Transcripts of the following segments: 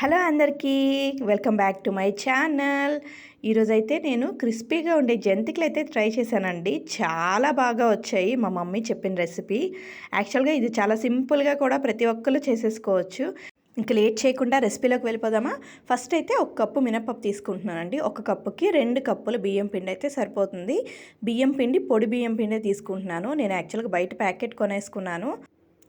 Hello అందరికీ welcome back to my channel. ఈరోజైతే నేను క్రిస్పీగా ఉండే జంతికలు అయితే ట్రై చేశానండి. చాలా బాగా వచ్చాయి మా మమ్మీ చెప్పిన రెసిపీ. యాక్చువల్గా ఇది చాలా సింపుల్గా కూడా ప్రతి ఒక్కరు చేసేసుకోవచ్చు. ఇంకా లేట్ చేయకుండా రెసిపీలోకి వెళ్ళిపోదామా? ఫస్ట్ అయితే ఒక కప్పు మినపప్పు తీసుకుంటున్నానండి. ఒక కప్పుకి రెండు కప్పులు బియ్యం పిండి అయితే సరిపోతుంది. బియ్యం పిండి పొడి బియ్యం పిండి తీసుకుంటున్నాను. నేను యాక్చువల్గా బయట ప్యాకెట్ కొనేసుకున్నాను.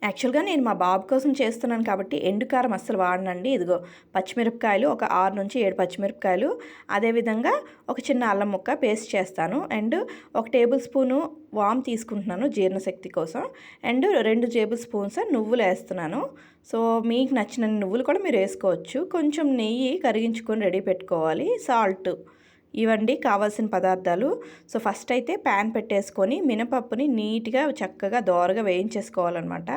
యాక్చువల్గా నేను మా బాబు కోసం చేస్తున్నాను కాబట్టి ఎండుకారం అస్సలు వాడనండి. ఇదిగో పచ్చిమిరపకాయలు ఒక ఆరు నుంచి ఏడు పచ్చిమిరపకాయలు. అదేవిధంగా ఒక చిన్న అల్లం ముక్క పేస్ట్ చేస్తాను. అండ్ ఒక టేబుల్ స్పూను వామ్ తీసుకుంటున్నాను జీర్ణశక్తి కోసం. అండ్ రెండు టేబుల్ స్పూన్స్ నువ్వులు వేస్తున్నాను. సో మీకు నచ్చిన నువ్వులు కూడా మీరు వేసుకోవచ్చు. కొంచెం నెయ్యి కరిగించుకొని రెడీ పెట్టుకోవాలి. సాల్ట్. ఇవండి కావాల్సిన పదార్థాలు. సో ఫస్ట్ అయితే ప్యాన్ పెట్టేసుకొని మినపప్పుని నీట్గా చక్కగా దోరగా వేయించేసుకోవాలన్నమాట.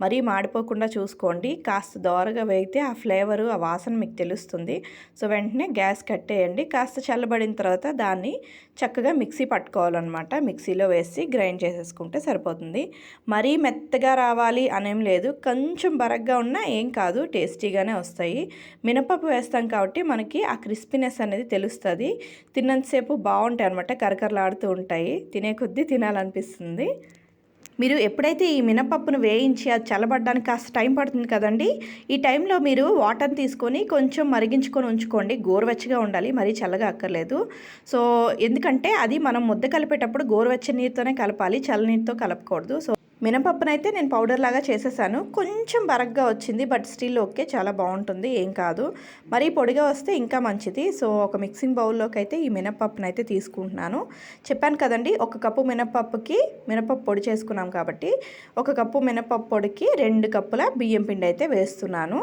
మరీ మాడిపోకుండా చూసుకోండి. కాస్త దోరగా వేయితే ఆ ఫ్లేవరు ఆ వాసన మీకు తెలుస్తుంది. సో వెంటనే గ్యాస్ కట్టేయండి కాస్త చల్లబడిన తర్వాత దాన్ని చక్కగా మిక్సీ పట్టుకోవాలన్నమాట. మిక్సీలో వేసి గ్రైండ్ చేసేసుకుంటే సరిపోతుంది. మరీ మెత్తగా రావాలి అనేం లేదు. కొంచెం బరగ్గా ఉన్నా ఏం కాదు. టేస్టీగానే వస్తాయి. మినపప్పు వేస్తాం కాబట్టి మనకి ఆ క్రిస్పీనెస్ అనేది తెలుస్తుంది. తిన్నంతసేపు బాగుంటాయి అనమాట కరకరలాడుతూ ఉంటాయి. తినే కొద్దీ తినాలనిపిస్తుంది. మీరు ఎప్పుడైతే ఈ మినపప్పును వేయించి అది చల్లబడడానికి కాస్త టైం పడుతుంది కదండి ఈ టైంలో మీరు వాటర్ తీసుకొని కొంచెం మరిగించుకొని ఉంచుకోండి. గోరువెచ్చగా ఉండాలి మరీ చల్లగా అక్కర్లేదు. సో ఎందుకంటే అది మనం ముద్ద కలిపేటప్పుడు గోరువెచ్చ నీరుతోనే కలపాలి చల్లనీరుతో కలపకూడదు. సో మినపప్పునైతే నేను పౌడర్ లాగా చేసేసాను. కొంచెం బరగ్గా వచ్చింది బట్ స్టిల్ ఓకే చాలా బాగుంటుంది ఏం కాదు. మరీ పొడిగా వస్తే ఇంకా మంచిది. సో ఒక మిక్సింగ్ బౌల్లోకి అయితే ఈ మినపప్పును అయితే తీసుకుంటున్నాను. చెప్పాను కదండి ఒక కప్పు మినపప్పుకి మినపప్పు పొడి చేసుకున్నాం కాబట్టి ఒక కప్పు మినపప్పు పొడికి రెండు కప్పుల బియ్యం పిండి అయితే వేస్తున్నాను.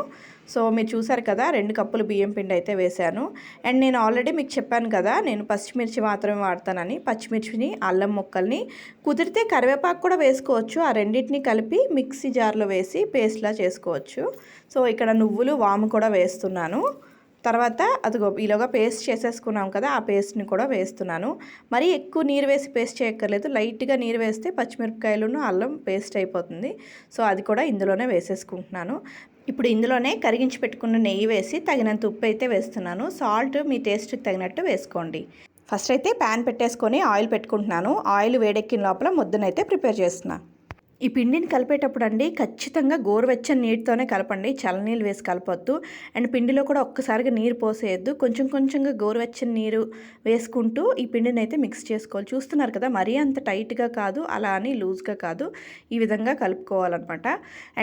సో మీరు చూసారు కదా రెండు కప్పులు బియ్యం పిండి అయితే వేశాను. అండ్ నేను ఆల్రెడీ మీకు చెప్పాను కదా నేను పచ్చిమిర్చి మాత్రమే వాడతానని. పచ్చిమిర్చిని అల్లం ముక్కల్ని కుదిరితే కరివేపాకు కూడా వేసుకోవచ్చు. ఆ రెండింటిని కలిపి మిక్సీ జార్లో వేసి పేస్ట్లా చేసుకోవచ్చు. సో ఇక్కడ నువ్వులు వాము కూడా వేస్తున్నాను. తర్వాత అదిగో ఈలోగా పేస్ట్ చేసేసుకున్నాం కదా ఆ పేస్ట్ని కూడా వేస్తున్నాను. మరీ ఎక్కువ నీరు వేసి పేస్ట్ చేయక్కర్లేదు. లైట్గా నీరు వేస్తే పచ్చిమిరపకాయలును అల్లం పేస్ట్ అయిపోతుంది. సో అది కూడా ఇందులోనే వేసేసుకుంటున్నాను. ఇప్పుడు ఇందులోనే కరిగించి పెట్టుకున్న నెయ్యి వేసి తగినంత ఉప్పు అయితే వేస్తున్నాను. సాల్ట్ మీ టేస్ట్కి తగినట్టు వేసుకోండి. ఫస్ట్ అయితే ప్యాన్ పెట్టేసుకొని ఆయిల్ పెట్టుకుంటున్నాను. ఆయిల్ వేడెక్కిన లోపల ముద్దనైతే ప్రిపేర్ చేస్తున్నాను ఈ పిండిని కలిపేటప్పుడు అండి ఖచ్చితంగా గోరువెచ్చని నీటితోనే కలపండి. చల్లనీళ్ళు వేసి కలపొద్దు. అండ్ పిండిలో కూడా ఒక్కసారిగా నీరు పోసేయద్దు. కొంచెం కొంచెంగా గోరువెచ్చని నీరు వేసుకుంటూ ఈ పిండిని అయితే మిక్స్ చేసుకోవాలి. చూస్తున్నారు కదా మరీ అంత టైట్గా కాదు అలా అని లూజ్గా కాదు. ఈ విధంగా కలుపుకోవాలన్నమాట.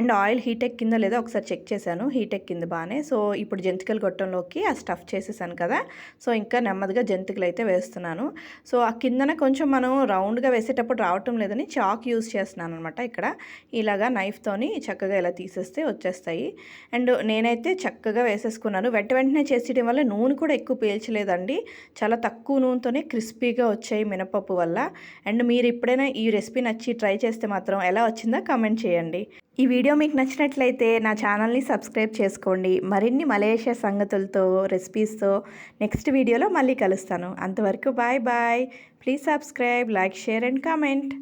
అండ్ ఆయిల్ హీట్ ఎక్కిందో లేదో ఒకసారి చెక్ చేశాను. హీట్ ఎక్కింది బాగానే. సో ఇప్పుడు జంతికలు గొట్టంలోకి ఆ స్టఫ్ చేసేసాను కదా. సో ఇంకా నెమ్మదిగా జంతికలు అయితే వేస్తున్నాను. సో ఆ కిందన కొంచెం మనం రౌండ్గా వేసేటప్పుడు రావటం లేదని చాక్ యూజ్ చేస్తున్నాను అనమాట ఇక్కడ ఇలాగా నైఫ్తోని చక్కగా ఇలా తీసేస్తే వచ్చేస్తాయి. అండ్ నేనైతే చక్కగా వేసేసుకున్నాను. వెంట వెంటనే చేసేయడం వల్ల నూనె కూడా ఎక్కువ పీల్చలేదండి. చాలా తక్కువ నూనెతోనే క్రిస్పీగా వచ్చాయి మినపప్పు వల్ల. అండ్ మీరు ఎప్పుడైనా ఈ రెసిపీ నచ్చి ట్రై చేస్తే మాత్రం ఎలా వచ్చిందో కామెంట్ చేయండి. ఈ వీడియో మీకు నచ్చినట్లయితే నా ఛానల్ని సబ్స్క్రైబ్ చేసుకోండి. మరిన్ని మలేషియా సంగతులతో రెసిపీస్తో నెక్స్ట్ వీడియోలో మళ్ళీ కలుస్తాను. అంతవరకు bye bye. Please subscribe like share and comment.